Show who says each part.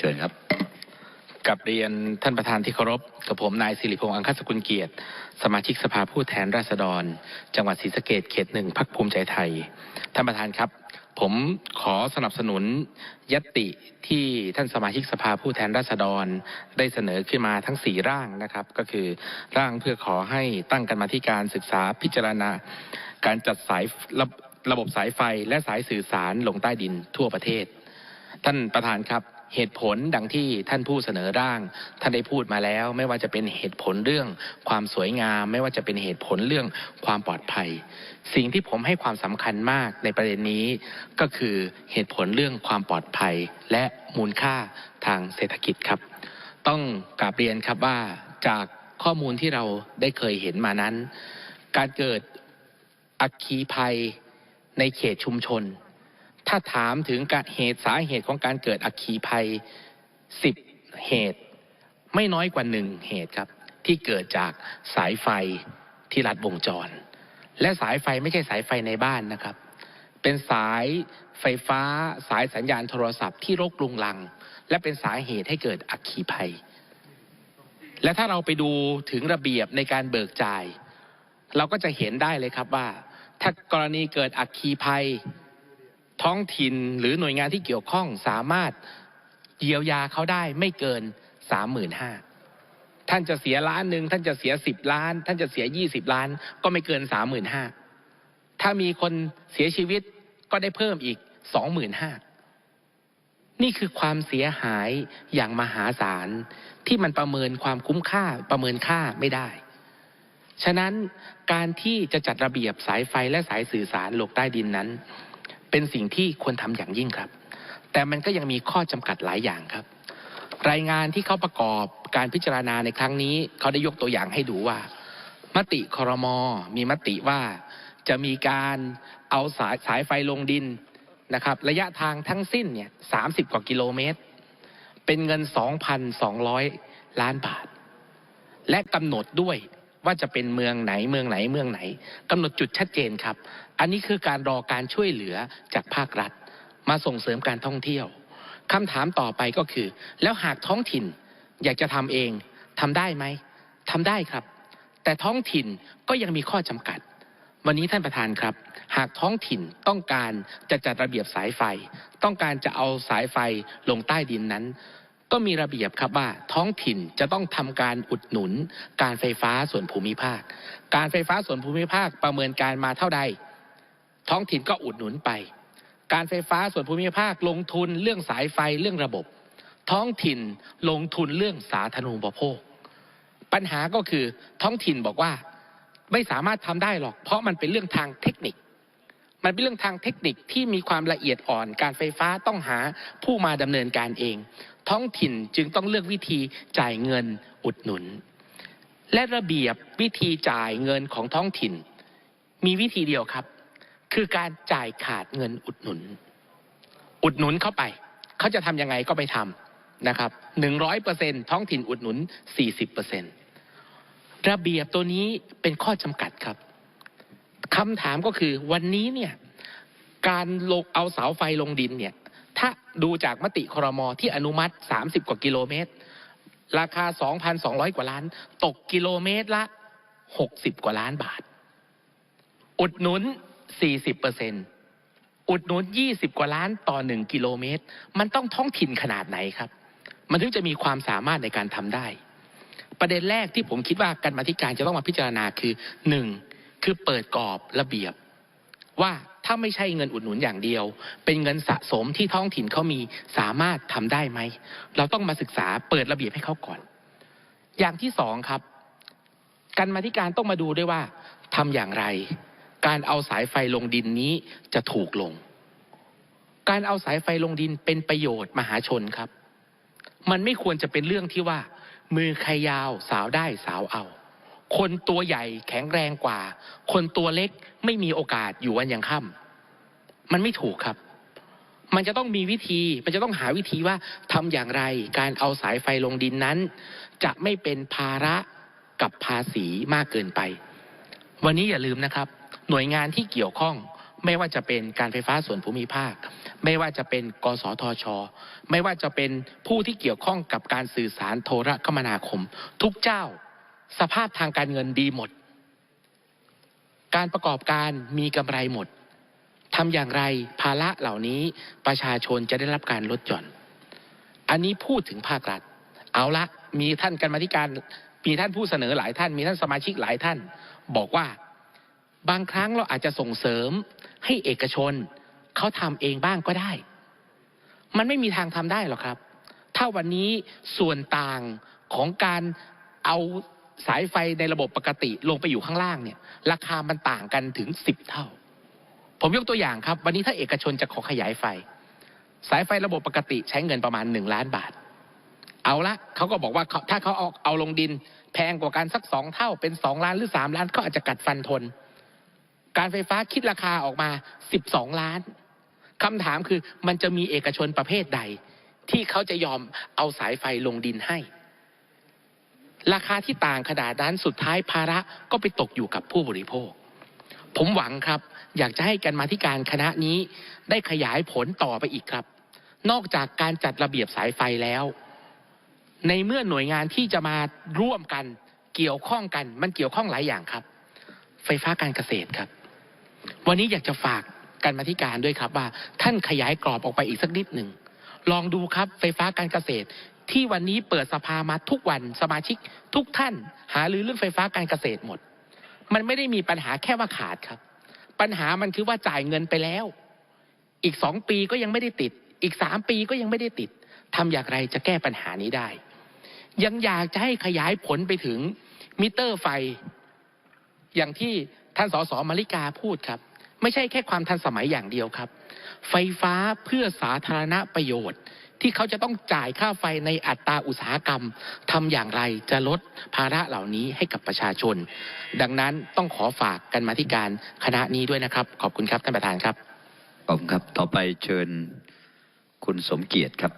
Speaker 1: เชิญครับ
Speaker 2: กับเรียนท่านประธานที่เคารพกับผมนายสิริพงษ์อังคสกุลเกียรติ สมาชิกสภาผู้แทนราษฎร จังหวัดศรีสะเกดเขตหนึ่งพักภูมิใจไทย ท่านประธานครับ ผมขอสนับสนุนยตติที่ท่านสมาชิกสภาผู้แทนราษฎร ได้เสนอขึ้นมาทั้งสี่ร่างนะครับ ก็คือร่างเพื่อขอให้ตั้งกันมาที่การศึกษาพิจารณา การจัดสายระระบบสายไฟและสายสื่อสารลงใต้ดินทั่วประเทศ ท่านประธานครับ เหตุผลดังที่ท่านผู้เสนอร่างท่านได้พูดมาแล้ว ไม่ว่าจะเป็นเหตุผลเรื่องความสวยงาม ไม่ว่าจะเป็นเหตุผลเรื่องความปลอดภัย สิ่งที่ผมให้ความสำคัญมากในประเด็นนี้ ก็คือเหตุผลเรื่องความปลอดภัย และมูลค่าทางเศรษฐกิจครับ ต้องกราบเรียนครับว่าจากข้อมูลที่เราได้เคยเห็นมานั้น การเกิดอัคคีภัยในเขตชุมชน ถ้าถามถึงการเหตุสาเหตุของการเกิดอัคคีภัยสิบเหตุ ไม่น้อยกว่าหนึ่งเหตุครับ ที่เกิดจากสายไฟที่รัดวงจร และสายไฟไม่ใช่สายไฟในบ้านนะครับ เป็นสายไฟฟ้าสายสัญญาณโทรศัพท์ที่รกรุงรัง และเป็นสาเหตุให้เกิดอัคคีภัย และถ้าเราไปดูถึงระเบียบในการเบิกจ่าย เราก็จะเห็นได้เลยครับว่า ถ้ากรณีเกิดอัคคีภัย ท้องถิ่นหรือหน่วยงานที่เกี่ยวข้องสามารถเยียวยาเขาได้ไม่เกินสามหมื่นห้าท่านจะเสียล้านหนึ่งท่านจะเสียสิบล้าน ท่านจะเสียยี่สิบล้าน ก็ไม่เกินสามหมื่นห้าถ้ามีคนเสียชีวิตก็ได้เพิ่มอีกสองหมื่นห้านี่คือความเสียหายอย่างมหาศาลที่มันประเมินความคุ้มค่าประเมินค่าไม่ได้ ฉะนั้นการที่จะจัดระเบียบสายไฟและสายสื่อสารโลกใต้ดินนั้น เป็นสิ่งที่ควรทำอย่างยิ่งครับ แต่มันก็ยังมีข้อจำกัดหลายอย่างครับ รายงานที่เขาประกอบการพิจารณาในครั้งนี้ เขาได้ยกตัวอย่างให้ดูว่า มติครมมีมติว่าจะมีการเอาสายสายไฟลงดินนะครับ ระยะทางทั้งสิ้นเนี่ยสามสิบกว่ากิโลเมตร เป็นเงิน 2,200 ล้านบาท และกำหนดด้วย ว่าจะเป็นเมืองไหนเมืองไหนเมืองไหนกำหนดจุดชัดเจนครับ อันนี้คือการรอการช่วยเหลือจากภาครัฐ มาส่งเสริมการท่องเที่ยวคำถามต่อไปก็คือ แล้วหากท้องถิ่นอยากจะทำเองทำได้ไหมทำได้ครับ แต่ท้องถิ่นก็ยังมีข้อจำกัด วันนี้ท่านประธานครับ หากท้องถิ่นต้องการจะจัดระเบียบสายไฟ ต้องการจะเอาสายไฟลงใต้ดินนั้น ก็มีระเบียบครับว่าท้องถิ่นจะต้องทำการอุดหนุนการไฟฟ้าส่วนภูมิภาค การไฟฟ้าส่วนภูมิภาคประเมินการมาเท่าใด ท้องถิ่นก็อุดหนุนไป การไฟฟ้าส่วนภูมิภาคลงทุนเรื่องสายไฟเรื่องระบบ ท้องถิ่นลงทุนเรื่องสาธารณูปโภค ปัญหาก็คือท้องถิ่นบอกว่าไม่สามารถทำได้หรอก เพราะมันเป็นเรื่องทางเทคนิค มันเป็นเรื่องทางเทคนิคที่มีความละเอียดอ่อนการไฟฟ้าต้องหาผู้มาดำเนินการเอง ท้องถิ่นจึงต้องเลือกวิธีจ่ายเงินอุดหนุน และระเบียบวิธีจ่ายเงินของท้องถิ่น มีวิธีเดียวครับ คือการจ่ายขาดเงินอุดหนุน อุดหนุนเข้าไป เขาจะทำยังไงก็ไปทำนะครับหนึ่งร้อยเปอร์เซ็นท้องถิ่นอุดหนุนสี่สิบเปอร์เซ็นระเบียบตัวนี้เป็นข้อจำกัดครับ คำถามก็คือวันนี้เนี่ยการลงเอาเสาไฟลงดินเนี่ยถ้าดูจากมติครมที่อนุมัติ 30 กว่ากิโลเมตร ราคา 2,200 กว่าล้าน ตกกิโลเมตรละ 60 กว่าล้านบาท อุดหนุน 40เปอร์เซ็นอุดหนุน 20 กว่าล้านต่อ 1 กิโลเมตร มันต้องท้องถิ่นขนาดไหนครับ มันถึงจะมีความสามารถในการทำได้ ประเด็นแรกที่ผมคิดว่าการมาธิการจะต้องมาพิจารณาคือหนึ่ง คือเปิดกรอบระเบียบว่าถ้าไม่ใช่เงินอุดหนุนอย่างเดียว เป็นเงินสะสมที่ท้องถิ่นเขามีสามารถทำได้ไหม เราต้องมาศึกษาเปิดระเบียบให้เขาก่อน อย่างที่สองครับการมาธิการต้องมาดูด้วยว่าทำอย่างไร การเอาสายไฟลงดินนี้จะถูกลง การเอาสายไฟลงดินเป็นประโยชน์มหาชนครับ มันไม่ควรจะเป็นเรื่องที่ว่า มือใครยาวสาวได้สาวเอา คนตัวใหญ่แข็งแรงกว่า คนตัวเล็กไม่มีโอกาสอยู่วันยังค่ำมันไม่ถูกครับ มันจะต้องมีวิธี มันจะต้องหาวิธีว่าทำอย่างไรการเอาสายไฟลงดินนั้น จะไม่เป็นภาระกับภาษีมากเกินไป วันนี้อย่าลืมนะครับ หน่วยงานที่เกี่ยวข้องไม่ว่าจะเป็นการไฟฟ้าส่วนภูมิภาค ไม่ว่าจะเป็นกสทช ไม่ว่าจะเป็นผู้ที่เกี่ยวข้องกับการสื่อสารโทรคมนาคม ทุกเจ้า สภาพทางการเงินดีหมด การประกอบการมีกำไรหมดทำอย่างไรภาระเหล่านี้ประชาชนจะได้รับการลดหย่อน อันนี้พูดถึงภาครัฐ เอาละมีท่านกรรมธิการมีท่านผู้เสนอหลายท่าน มีท่านสมาชิกหลายท่าน บอกว่าบางครั้งเราอาจจะส่งเสริมให้เอกชนเขาทำเองบ้างก็ได้ มันไม่มีทางทำได้หรอกครับ ถ้าวันนี้ส่วนต่างของการเอา สายไฟในระบบปกติลงไปอยู่ข้างล่างเนี่ยราคามันต่างกันถึงสิบเท่า ผมยกตัวอย่างครับ วันนี้ถ้าเอกชนจะขอขยายไฟ สายไฟระบบปกติใช้เงินประมาณหนึ่งล้านบาท เอาละเขาก็บอกว่าถ้าเขาเอาเอาลงดิน แพงกว่ากันสักสองเท่าเป็นสองล้านหรือสามล้านเขาอาจจะกัดฟันทน การไฟฟ้าคิดราคาออกมาสิบสองล้านคำถามคือมันจะมีเอกชนประเภทใด ที่เขาจะยอมเอาสายไฟลงดินให้ ราคาที่ต่างขนาดนั้นสุดท้ายภาระก็ไปตกอยู่กับผู้บริโภค ผมหวังครับอยากจะให้กันมาที่การคณะนี้ได้ขยายผลต่อไปอีกครับ นอกจากการจัดระเบียบสายไฟแล้ว ในเมื่อหน่วยงานที่จะมาร่วมกันเกี่ยวข้องกัน มันเกี่ยวข้องหลายอย่างครับ ไฟฟ้าการเกษตรครับ วันนี้อยากจะฝากกันมาธิการด้วยครับว่า ท่านขยายกรอบออกไปอีกสักนิดหนึ่งลองดูครับไฟฟ้าการเกษตร ที่วันนี้เปิดสภามาทุกวันสมาชิกทุกท่าน หารือเรื่องไฟฟ้าการเกษตรหมด มันไม่ได้มีปัญหาแค่ว่าขาดครับ ปัญหามันคือว่าจ่ายเงินไปแล้ว อีกสองปีก็ยังไม่ได้ติด อีกสามปีก็ยังไม่ได้ติดทำอย่างไรจะแก้ปัญหานี้ได้ ยังอยากจะให้ขยายผลไปถึงมิเตอร์ไฟ อย่างที่ท่านสสมาริกาพูดครับ ไม่ใช่แค่ความทันสมัยอย่างเดียวครับ ไฟฟ้าเพื่อสาธารณประโยชน์ ที่เขาจะต้องจ่ายค่าไฟในอัตราอุตสาหกรรมทำอย่างไรจะลดภาระเหล่านี้ให้กับประชาชน ดังนั้นต้องขอฝากกันมาที่การคณะนี้ด้วยนะครับ ขอบคุณครับท่านประธานครับ
Speaker 1: ขอบคุณครับต่อไปเชิญคุณสมเกียรติครับ